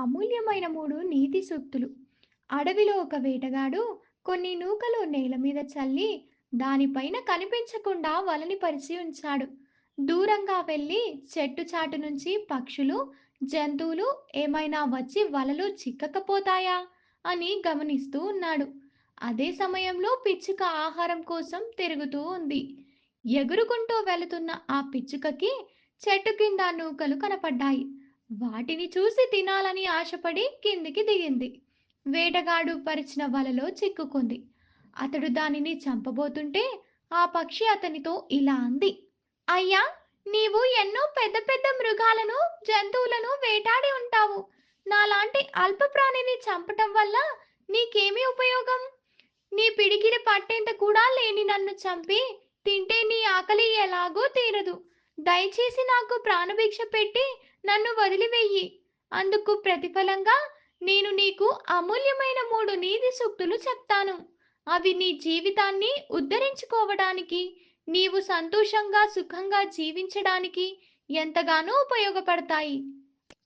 అమూల్యమైన మూడు నీతి సూక్తులు. అడవిలో ఒక వేటగాడు కొన్ని నూకలు నేల మీద చల్లి దానిపైన కనిపించకుండా వలని పరిచి ఉంచాడు. దూరంగా వెళ్ళి చెట్టు చాటు నుంచి పక్షులు జంతువులు ఏమైనా వచ్చి వలలో చిక్కకపోతాయా అని గమనిస్తూ ఉన్నాడు. అదే సమయంలో పిచ్చుక ఆహారం కోసం తిరుగుతూ ఉంది. ఎగురుకుంటూ వెళుతున్న ఆ పిచ్చుకకి చెట్టు కింద నూకలు కనపడ్డాయి. వాటిని చూసి తినాలని ఆశపడి కిందికి దిగింది. వేటగాడు పరిచిన వలలో చిక్కుకుంది. అతడు దానిని చంపబోతుంటే ఆ పక్షి అతనితో ఇలా అంది. అయ్యా నీవు ఎన్నో పెద్ద పెద్ద మృగాలను జంతువులను వేటాడి ఉంటావు. నాలాంటి అల్ప ప్రాణిని చంపటం వల్ల నీకేమీ ఉపయోగం? నీ పిడికిరి పట్టేంత కూడా లేని నన్ను చంపి తింటే నీ ఆకలి ఎలాగో తీరదు. దయచేసి నాకు ప్రాణభిక్ష పెట్టి నన్ను వదిలివెయ్యి అందుకు ప్రతిఫలంగా నేను నీకు అమూల్యమైన మూడు నీతి సూక్తులు చెప్తాను. అవి నీ జీవితాన్ని ఉద్ధరించుకోవడానికి నీవు సంతోషంగా సుఖంగా జీవించడానికి ఎంతగానో ఉపయోగపడతాయి.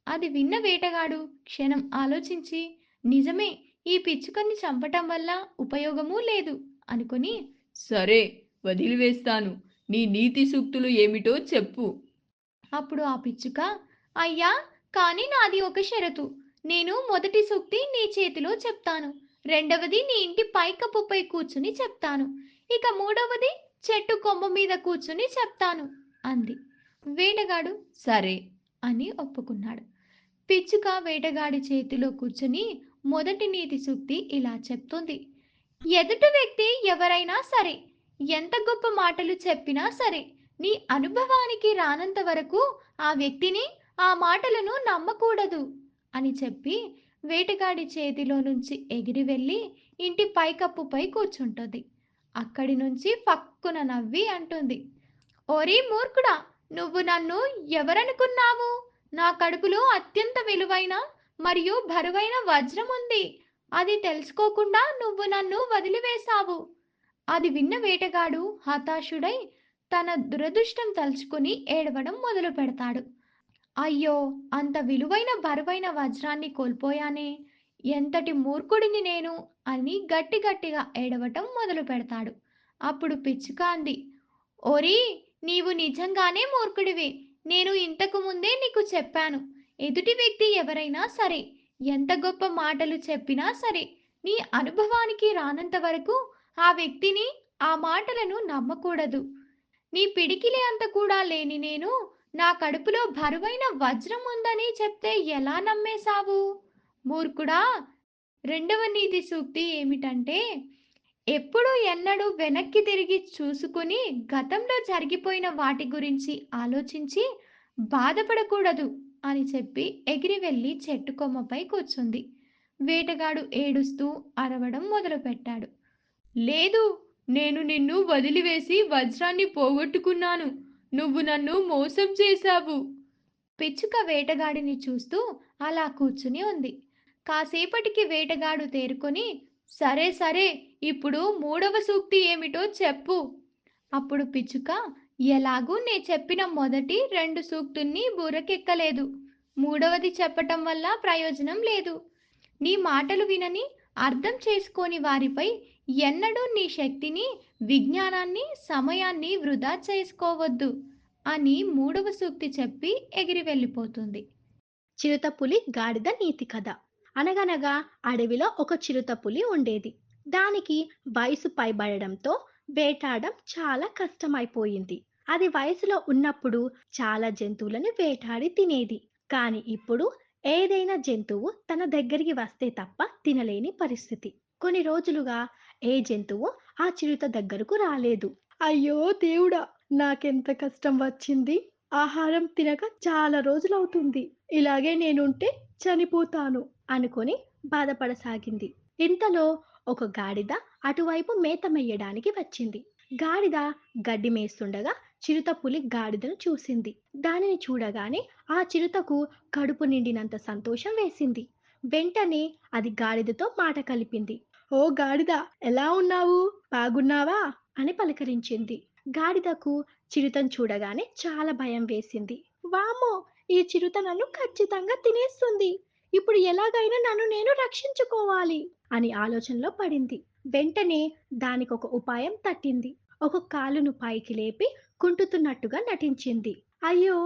అది విన్న వేటగాడు క్షణం ఆలోచించి నిజమే ఈ పిచ్చుకని చంపటం వల్ల ఉపయోగమూ లేదు అనుకుని సరే వదిలివేస్తాను. నీ నీతి సూక్తులు ఏమిటో చెప్పు. అప్పుడు ఆ పిచ్చుక అయ్యా కానీ నాది ఒక షరతు. నేను మొదటి సూక్తి నీ చేతిలో చెప్తాను. రెండవది నీ ఇంటి పైకప్పుపై కూర్చుని చెప్తాను. ఇక మూడవది చెట్టు కొమ్మ మీద కూర్చుని చెప్తాను అంది. వేటగాడు సరే అని ఒప్పుకున్నాడు. పిచ్చుక వేటగాడి చేతిలో కూర్చుని మొదటి నీతి సూక్తి ఇలా చెప్తుంది. ఎదుటి వ్యక్తి ఎవరైనా సరే ఎంత గొప్ప మాటలు చెప్పినా సరే నీ అనుభవానికి రానంత వరకు ఆ వ్యక్తిని ఆ మాటలను నమ్మకూడదు అని చెప్పి వేటగాడి చేతిలో నుంచి ఎగిరి వెళ్ళి ఇంటి పైకప్పుపై కూర్చుంటుంది. అక్కడి నుంచి ఫక్కున నవ్వి అంటుంది. ఓరి మూర్ఖుడా నువ్వు నన్ను ఎవరనుకున్నావు? నా కడుపులో అత్యంత విలువైన మరియు బరువైన వజ్రం ఉంది. అది తెలుసుకోకుండా నువ్వు నన్ను వదిలివేశావు. అది విన్న వేటగాడు హతాశుడై తన దురదృష్టం తలుచుకుని ఏడవడం మొదలు పెడతాడు అయ్యో అంత విలువైన బరువైన వజ్రాన్ని కోల్పోయానే? ఎంతటి మూర్ఖుడిని నేను? అని గట్టి గట్టిగా ఏడవటం మొదలు పెడతాడు. అప్పుడు పిచ్చుక అంది ఓరి నీవు నిజంగానే మూర్ఖుడివి. నేను ఇంతకు ముందే నీకు చెప్పాను. ఎదుటి వ్యక్తి ఎవరైనా సరే ఎంత గొప్ప మాటలు చెప్పినా సరే నీ అనుభవానికి రానంత వరకు ఆ వ్యక్తిని ఆ మాటలను నమ్మకూడదు. నీ పిడికిలి అంత కూడా లేని నేను నా కడుపులో బరువైన వజ్రం ఉందని చెప్తే ఎలా నమ్మేశావు? మూర్ఖుడా రెండవ నీతి సూక్తి ఏమిటంటే ఎప్పుడు ఎన్నడూ వెనక్కి తిరిగి చూసుకుని గతంలో జరిగిపోయిన వాటి గురించి ఆలోచించి బాధపడకూడదు అని చెప్పి ఎగిరి వెళ్ళి చెట్టు కొమ్మపై కూర్చుంది. వేటగాడు ఏడుస్తూ అరవడం మొదలుపెట్టాడు. లేదు నేను నిన్ను వదిలివేసి వజ్రాన్ని పోగొట్టుకున్నాను. నువ్వు నన్ను మోసం చేశావు. పిచ్చుక వేటగాడిని చూస్తూ అలా కూర్చుని ఉంది. కాసేపటికి వేటగాడు తేరుకొని సరే సరే ఇప్పుడు మూడవ సూక్తి ఏమిటో చెప్పు. అప్పుడు పిచ్చుక ఎలాగూ నే చెప్పిన మొదటి రెండు సూక్తుల్ని బూరకెక్కలేదు. మూడవది చెప్పటం వల్ల ప్రయోజనం లేదు. నీ మాటలు వినని అర్థం చేసుకోని వారిపై ఎన్నడూ నీ శక్తిని విజ్ఞానాన్ని సమయాన్ని వృధా చేసుకోవద్దు అని మూడవ సూక్తి చెప్పి ఎగిరి వెళ్ళిపోతుంది. చిరుతపులి గాడిద నీతి కథ. అనగనగా అడవిలో ఒక చిరుతపులి ఉండేది. దానికి వయసు పైబడడంతో వేటాడడం చాలా కష్టమైపోయింది. అది వయసులో ఉన్నప్పుడు చాలా జంతువులను వేటాడి తినేది. కానీ ఇప్పుడు ఏదైనా జంతువు తన దగ్గరికి వస్తే తప్ప తినలేని పరిస్థితి. కొన్ని రోజులుగా ఏ జంతువు ఆ చిరుత దగ్గరకు రాలేదు. అయ్యో దేవుడా! నాకెంత కష్టం వచ్చింది. ఆహారం తినక చాలా రోజులవుతుంది. ఇలాగే నేనుంటే చనిపోతాను అనుకొని బాధపడసాగింది. ఇంతలో ఒక గాడిద అటువైపు మేత మెయ్యడానికి వచ్చింది. గాడిద గడ్డి మేస్తుండగా చిరుత పులి గాడిదను చూసింది. దానిని చూడగానే ఆ చిరుతకు కడుపు నిండినంత సంతోషం వేసింది. వెంటనే అది గాడిదతో మాట కలిపింది. ఓ గాడిద ఎలా ఉన్నావు? బాగున్నావా? అని పలకరించింది. గాడిదకు చిరుతను చూడగానే చాలా భయం వేసింది. వామో ఈ చిరుత నన్ను ఖచ్చితంగా తినేస్తుంది. ఇప్పుడు ఎలాగైనా నన్ను నేను రక్షించుకోవాలి అని ఆలోచనలో పడింది. వెంటనే దానికి ఒక ఉపాయం తట్టింది. ఒక కాలును పైకి లేపి కుంటుతున్నట్టుగా నటించింది. అయ్యో!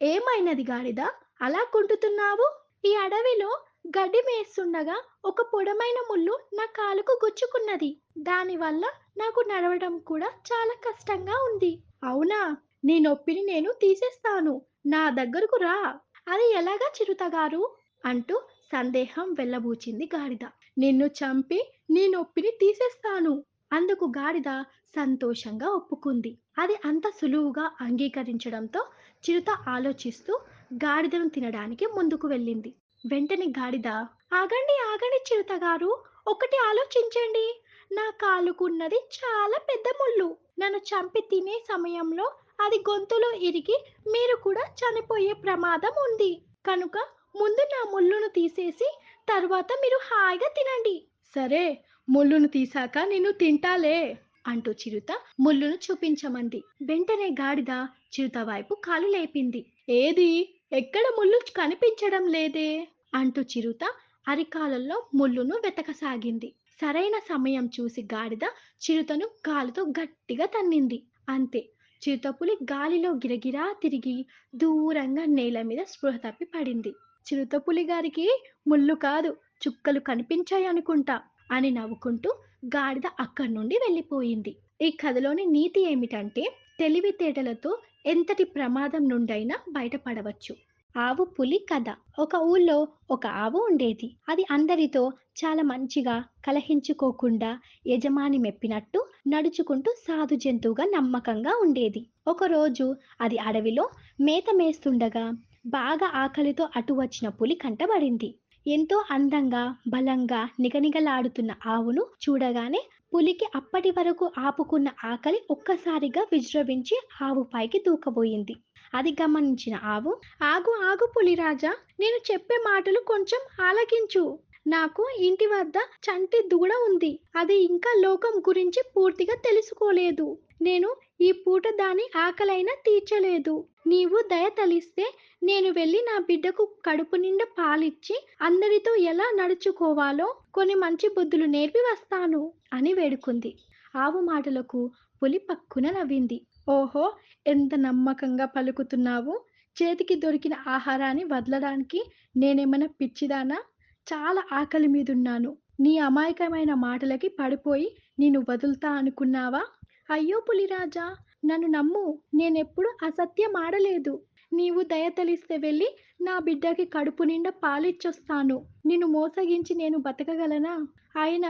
ఏమైనది గాడిద అలా కుంటుతున్నావు? ఈ అడవిలో గడ్డి మేస్తుండగా ఒక పొడమైన ముళ్ళు నా కాలుకు గుచ్చుకున్నది. దానివల్ల నాకు నడవడం కూడా చాలా కష్టంగా ఉంది. అవునా? నీ నొప్పిని నేను తీసేస్తాను. నా దగ్గరకు రా. అది ఎలాగా చిరుతగారు అంటూ సందేహం వెళ్ళబూచింది గాడిద నిన్ను చంపి నీ నొప్పిని తీసేస్తాను. అందుకు గాడిద సంతోషంగా ఒప్పుకుంది. అది అంత సులువుగా అంగీకరించడంతో చిరుత ఆలోచిస్తూ గాడిదను తినడానికి ముందుకు వెళ్ళింది. వెంటనే గాడిద ఆగండి ఆగండి చిరుత గారు ఒకటి ఆలోచించండి. నా కాలుకున్నది చాలా పెద్ద ముళ్ళు. నన్ను చంపి తినే సమయంలో అది గొంతులో ఇరిగి మీరు కూడా చనిపోయే ప్రమాదం ఉంది. కనుక ముందు నా ముళ్ళును తీసేసి తర్వాత మీరు హాయిగా తినండి. సరే ముళ్ళును తీసాక నేను తింటాలే అంటూ చిరుత ముళ్ళును చూపించమంది. వెంటనే గాడిద చిరుత వైపు కాలు లేపింది. ఏది? ఎక్కడ ముళ్ళు కనిపించడం లేదే? అంటూ చిరుత అరికాలల్లో ముళ్ళును వెతకసాగింది. సరైన సమయం చూసి గాడిద చిరుతను కాలుతో గట్టిగా తన్నింది. అంతే. చిరుతపులి గాలిలో గిరగిరా తిరిగి దూరంగా నేల మీద స్పృహ తప్పి పడింది. చిరుతపులి గారికి ముళ్ళు కాదు చుక్కలు కనిపించాయి అనుకుంటా అని నవ్వుకుంటూ గాడిద అక్కడి నుండి వెళ్ళిపోయింది. ఈ కథలోని నీతి ఏమిటంటే తెలివితేటలతో ఎంతటి ప్రమాదం నుండైనా బయటపడవచ్చు. ఆవు పులి కథ. ఒక ఊళ్ళో ఒక ఆవు ఉండేది. అది అందరితో చాలా మంచిగా కలహించుకోకుండా యజమాని మెప్పినట్టు నడుచుకుంటూ సాధు జంతువుగా నమ్మకంగా ఉండేది. ఒకరోజు అది అడవిలో మేత మేస్తుండగా బాగా ఆకలితో అటు వచ్చిన పులి కంటబడింది. ఎంతో అందంగా బలంగా నిగనిగలాడుతున్న ఆవును చూడగానే పులికి అప్పటి వరకు ఆపుకున్న ఆకలి ఒక్కసారిగా విజృంభించి ఆవు పైకి దూకబోయింది. అది గమనించిన ఆవు ఆగు ఆగు పులిరాజా నేను చెప్పే మాటలు కొంచెం ఆలకించు. నాకు ఇంటి వద్ద చంటి దూడ ఉంది. అది ఇంకా లోకం గురించి పూర్తిగా తెలుసుకోలేదు. నేను ఈ పూట దాని ఆకలైనా తీర్చలేదు. నీవు దయ తలిస్తే నేను వెళ్ళి నా బిడ్డకు కడుపు నిండా పాలిచ్చి అందరితో ఎలా నడుచుకోవాలో కొన్ని మంచి బుద్ధులు నేర్పి వస్తాను అని వేడుకుంది. ఆవు మాటలకు పులి పక్కున నవ్వింది. ఓహో ఎంత నమ్మకంగా పలుకుతున్నావు. చేతికి దొరికిన ఆహారాన్ని వదలడానికి నేనేమైనా పిచ్చిదానా? చాలా ఆకలి మీదున్నాను. నీ అమాయకమైన మాటలకి పడిపోయి నేను వదులుతా అనుకున్నావా? అయ్యో పులిరాజా నన్ను నమ్ము నేనెప్పుడు అసత్యం ఆడలేదు. నీవు దయతలిస్తే వెళ్ళి నా బిడ్డకి కడుపు నిండా పాలిచ్చొస్తాను. నిన్ను మోసగించి నేను బతకగలనా? ఆయన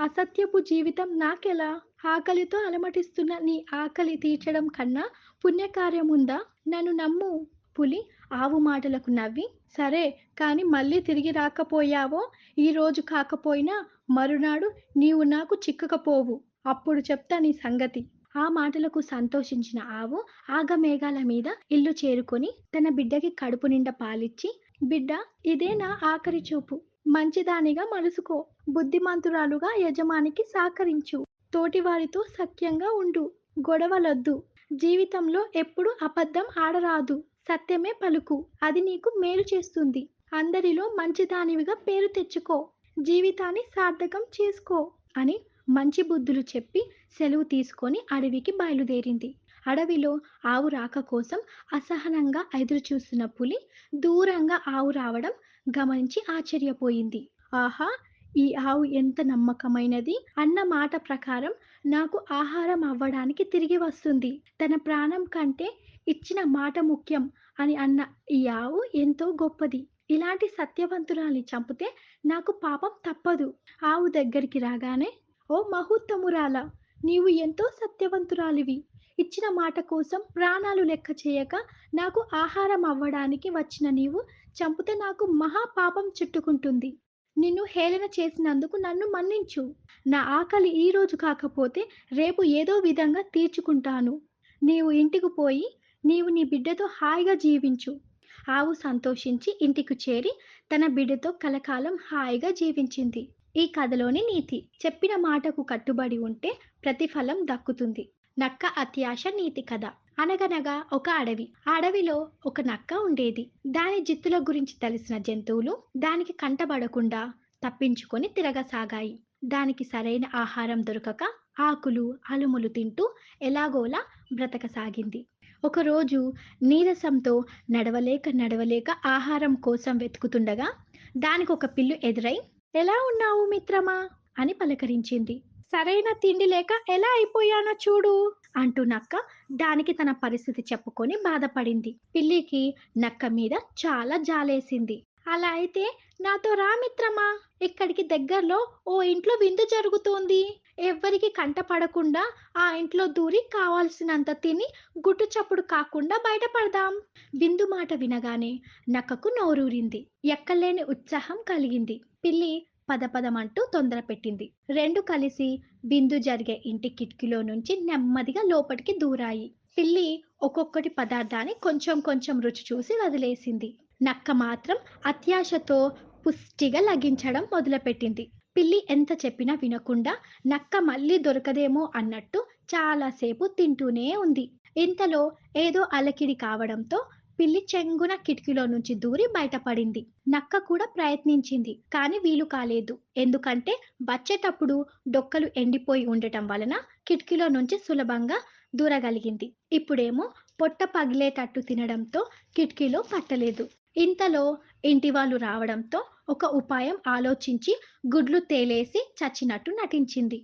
అసత్యపు జీవితం నాకెలా? ఆకలితో అలమటిస్తున్న నీ ఆకలి తీర్చడం కన్నా పుణ్యకార్యం ఉందా నన్ను నమ్ము. పులి ఆవు మాటలకు నవ్వి సరే కానీ మళ్ళీ తిరిగి రాకపోయావో? ఈ రోజు కాకపోయినా మరునాడు నీవు నాకు చిక్కకపోవు. అప్పుడు చెప్తా నీ సంగతి. ఆ మాటలకు సంతోషించిన ఆవు ఆగమేఘాల మీద ఇల్లు చేరుకొని తన బిడ్డకి కడుపు నిండా పాలిచ్చి బిడ్డ ఇదే నా ఆఖరి చూపు. మంచిదానిగా మలుసుకో. బుద్ధిమంతురాలుగా యజమానికి సహకరించు. తోటివారితో సఖ్యంగా ఉండు. గొడవలొద్దు. జీవితంలో ఎప్పుడు అబద్ధం ఆడరాదు. సత్యమే పలుకు. అది నీకు మేలు చేస్తుంది. అందరిలో మంచిదానివిగా పేరు తెచ్చుకో. జీవితాన్ని సార్థకం చేసుకో అని మంచి బుద్ధులు చెప్పి సెలవు తీసుకొని అడవికి బయలుదేరింది. అడవిలో ఆవు రాక కోసం అసహనంగా ఎదురు చూస్తున్న పులి దూరంగా ఆవు రావడం గమనించి ఆశ్చర్యపోయింది. ఆహా! ఈ ఆవు ఎంత నమ్మకమైనది! అన్న మాట ప్రకారం నాకు ఆహారం అవ్వడానికి తిరిగి వస్తుంది. తన ప్రాణం కంటే ఇచ్చిన మాట ముఖ్యం అని అన్న ఈ ఆవు ఎంతో గొప్పది. ఇలాంటి సత్యవంతురాల్ని చంపితే నాకు పాపం తప్పదు. ఆవు దగ్గరికి రాగానే ఓ మహోత్తమురాల నీవు ఎంతో సత్యవంతురాలివి. ఇచ్చిన మాట కోసం ప్రాణాలు లెక్క చేయక నాకు ఆహారం అవ్వడానికి వచ్చిన నీవు చంపితే నాకు మహా పాపం చుట్టుకుంటుంది. నిన్ను హేళన చేసినందుకు నన్ను మన్నించు. నా ఆకలి ఈ రోజు కాకపోతే రేపు ఏదో విధంగా తీర్చుకుంటాను. నీవు ఇంటికి పోయి నీవు నీ బిడ్డతో హాయిగా జీవించు. ఆవు సంతోషించి ఇంటికి చేరి తన బిడ్డతో కలకాలం హాయిగా జీవించింది. ఈ కథలోని నీతి. చెప్పిన మాటకు కట్టుబడి ఉంటే ప్రతిఫలం దక్కుతుంది. నక్క అత్యాశ నీతి కథ. అనగనగా ఒక అడవి. ఆ అడవిలో ఒక నక్క ఉండేది. దాని జిత్తుల గురించి తెలిసిన జంతువులు దానికి కంటబడకుండా తప్పించుకొని తిరగసాగాయి. దానికి సరైన ఆహారం దొరకక ఆకులు అలుములు తింటూ ఎలాగోలా బ్రతకసాగింది. ఒకరోజు నీరసంతో నడవలేక నడవలేక ఆహారం కోసం వెతుకుతుండగా దానికి ఒక పిల్లు ఎదురై ఎలా ఉన్నావు మిత్రమా? అని పలకరించింది. సరైన తిండి లేక ఎలా అయిపోయానో చూడు అంటూ నక్క దానికి తన పరిస్థితి చెప్పుకొని బాధపడింది. పిల్లికి నక్క మీద చాలా జాలేసింది. అలా అయితే నాతో రా మిత్రమా ఇక్కడికి దగ్గరలో ఓ ఇంట్లో విందు జరుగుతోంది. ఎవ్వరికి కంటపడకుండా ఆ ఇంట్లో దూరి కావాల్సినంత తిని గుట్టు చప్పుడు కాకుండా బయటపడదాం. బిందు మాట వినగానే నక్కకు నోరూరింది. ఎక్కలేని ఉత్సాహం కలిగింది. పిల్లి పదపదమంటూ తొందర పెట్టింది. రెండు కలిసి బిందు జరిగే ఇంటి కిటికీలో నుంచి నెమ్మదిగా లోపలికి దూరాయి. పిల్లి ఒక్కొక్కటి పదార్థాన్ని కొంచెం కొంచెం రుచి చూసి వదిలేసింది. నక్క మాత్రం అత్యాశతో పుష్టిగా లగించడం మొదలుపెట్టింది. పిల్లి ఎంత చెప్పినా వినకుండా నక్క మళ్ళీ దొరకదేమో అన్నట్టు చాలాసేపు తింటూనే ఉంది. ఇంతలో ఏదో అలకిడి కావడంతో పిల్లి చెంగున కిటికీలో నుంచి దూరి బయటపడింది. నక్క కూడా ప్రయత్నించింది కానీ వీలు కాలేదు. ఎందుకంటే వచ్చేటప్పుడు డొక్కలు ఎండిపోయి ఉండటం వలన కిటికీలో నుంచి సులభంగా దూరగలిగింది. ఇప్పుడేమో పొట్ట పగిలేటట్టు తినడంతో కిటికీలో పట్టలేదు. ఇంతలో ఇంటి వాళ్ళు రావడంతో ఒక ఉపాయం ఆలోచించి గుడ్లు తేలేసి చచ్చినట్టు నటించింది.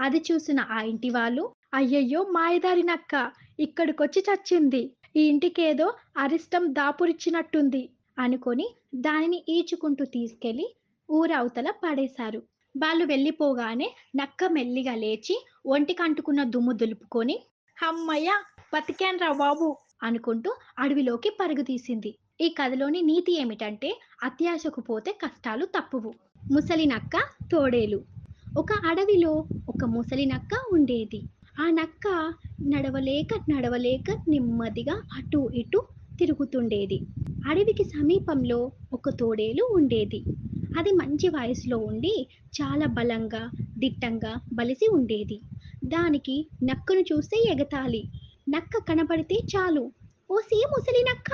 అది చూసిన ఆ ఇంటి వాళ్ళు అయ్యయ్యో మాయదారి నక్క ఇక్కడికొచ్చి చచ్చింది. ఈ ఇంటికేదో అరిష్టం దాపురిచ్చినట్టుంది అనుకొని దానిని ఈచుకుంటూ తీసుకెళ్ళి ఊరవతల పడేశారు. వాళ్ళు వెళ్ళిపోగానే నక్క మెల్లిగా లేచి ఒంటికంటుకున్న దుమ్ము దులుపుకొని అమ్మయ్య బతికాన్రా బాబు అనుకుంటూ అడవిలోకి పరుగు తీసింది ఈ కథలోని నీతి ఏమిటంటే అత్యాశకు పోతే కష్టాలు తప్పువు. ముసలి నక్క తోడేలు. ఒక అడవిలో ఒక ముసలి నక్క ఉండేది. ఆ నక్క నడవలేక నడవలేక నెమ్మదిగా అటు ఇటు తిరుగుతుండేది. అడవికి సమీపంలో ఒక తోడేలు ఉండేది. అది మంచి వయసులో ఉండి చాలా బలంగా దిట్టంగా బలిసి ఉండేది. దానికి నక్కను చూస్తే ఎగతాలి నక్క కనబడితే చాలు. ఓసి ముసలి నక్క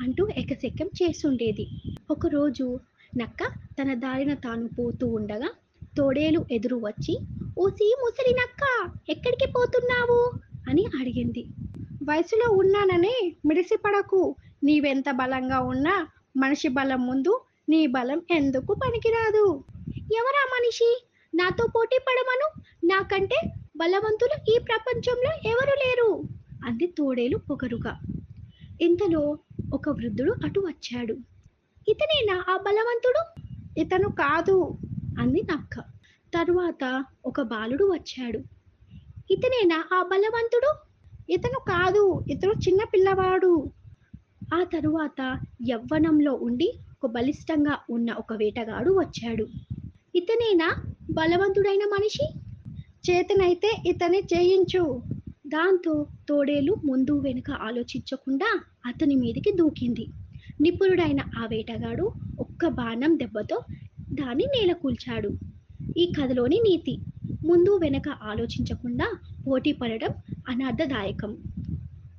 అంటూ ఎకసెక్యం చేస్తుండేది. ఒకరోజు నక్క తన దారిన తాను పోతూ ఉండగా తోడేలు ఎదురు వచ్చి ఓసి ముసలి నక్క ఎక్కడికి పోతున్నావు? అని అడిగింది. వయసులో ఉన్నాననే మిడిసిపడకు. నీవెంత బలంగా ఉన్నా మనిషి బలం ముందు నీ బలం ఎందుకు పనికిరాదు? ఎవరా మనిషి? నాతో పోటీ పడమను. నాకంటే బలవంతులు ఈ ప్రపంచంలో ఎవరు లేరు? అంది తోడేలు పొగరుగా. ఇంతలో ఒక వృద్ధుడు అటు వచ్చాడు. ఇతనేనా ఆ బలవంతుడు? ఇతను కాదు అంది నక్క. తరువాత ఒక బాలుడు వచ్చాడు. ఇతనేనా ఆ బలవంతుడు? ఇతను కాదు ఇతను చిన్న పిల్లవాడు. ఆ తరువాత యవ్వనంలో ఉండి ఒక బలిష్టంగా ఉన్న ఒక వేటగాడు వచ్చాడు. ఇతనేనా బలవంతుడైన మనిషి? చేతనైతే ఇతని చేయించు. దాంతో తోడేలు ముందు వెనుక ఆలోచించకుండా అతని మీదకి దూకింది. నిపుణుడైన ఆ వేటగాడు ఒక్క బాణం దెబ్బతో దాన్ని నేల కూల్చాడు. ఈ కథలోని నీతి ముందు వెనక ఆలోచించకుండా పోటీ పడడం అనర్థదాయకం.